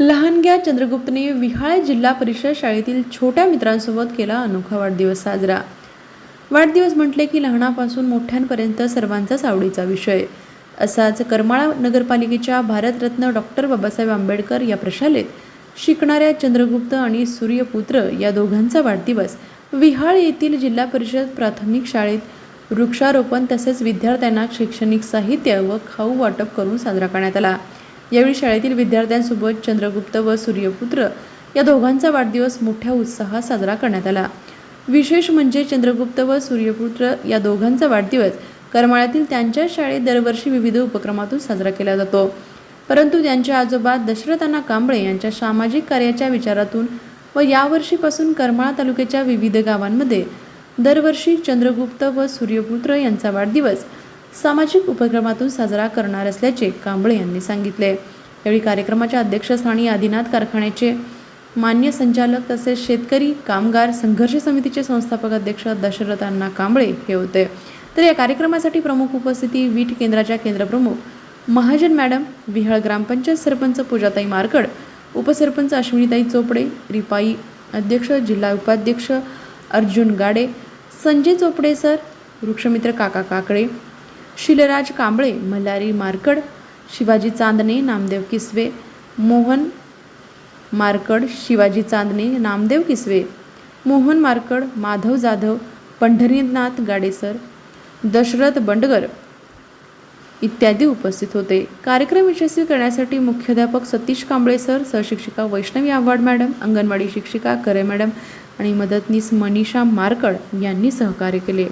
लहानग्या चंद्रगुप्तने विहाळे जिल्हा परिषद शाळेतील छोट्या मित्रांसोबत केला अनोखा वाढदिवस साजरा. वाढदिवस म्हटले की लहानापासून मोठ्यांपर्यंत सर्वांचाच आवडीचा विषय. असाच करमाळा नगरपालिकेच्या भारतरत्न डॉक्टर बाबासाहेब आंबेडकर या प्रशालेत शिकणाऱ्या चंद्रगुप्त आणि सूर्यपुत्र या दोघांचा वाढदिवस विहाळ येथील जिल्हा परिषद प्राथमिक शाळेत वृक्षारोपण तसेच विद्यार्थ्यांना शैक्षणिक साहित्य व खाऊ वाटप करून साजरा करण्यात आला. यावेळी शाळेतील विद्यार्थ्यांसोबत चंद्रगुप्त व सूर्यपुत्र या दोघांचा वाढदिवस मोठ्या उत्साहात साजरा करण्यात आला. विशेष म्हणजे चंद्रगुप्त व सूर्यपुत्र या दोघांचा वाढदिवस करमाळ्यातील त्यांच्या शाळेत दरवर्षी विविध उपक्रमातून साजरा केला जातो. परंतु त्यांचे आजोबा दशरथांना कांबळे यांच्या सामाजिक कार्याच्या विचारातून व यावर्षीपासून करमाळा तालुक्याच्या विविध गावांमध्ये दरवर्षी चंद्रगुप्त व सूर्यपुत्र यांचा वाढदिवस सामाजिक उपक्रमातून साजरा करणार असल्याचे कांबळे यांनी सांगितले. यावेळी कार्यक्रमाच्या अध्यक्षस्थानी आदिनाथ कारखान्याचे मान्य संचालक तसेच शेतकरी कामगार संघर्ष समितीचे संस्थापक अध्यक्ष दशरथ अण्णा कांबळे हे होते. तर या कार्यक्रमासाठी प्रमुख उपस्थिती वीट केंद्राच्या केंद्रप्रमुख महाजन मॅडम विहळ ग्रामपंचायत सरपंच पूजाताई मारकड उपसरपंच अश्विनीताई चोपडे रिपाई अध्यक्ष जिल्हा उपाध्यक्ष अर्जुन गाडे संजय चोपडे सर वृक्षमित्र काका काकडे शिलराज कांबळे मल्हारी मारकड शिवाजी चांदणे नामदेव किसवे मोहन मारकड शिवाजी चांदणे नामदेव किसवे मोहन मारकड माधव जाधव पंढरीनाथ गाडेसर दशरथ बंडगर इत्यादी उपस्थित होते. कार्यक्रम यशस्वी करण्यासाठी मुख्याध्यापक सतीश कांबळे सर सहशिक्षिका वैष्णवी आव्हाड मॅडम अंगणवाडी शिक्षिका करे मॅडम आणि मदतनीस मनीषा मारकड यांनी सहकार्य केले.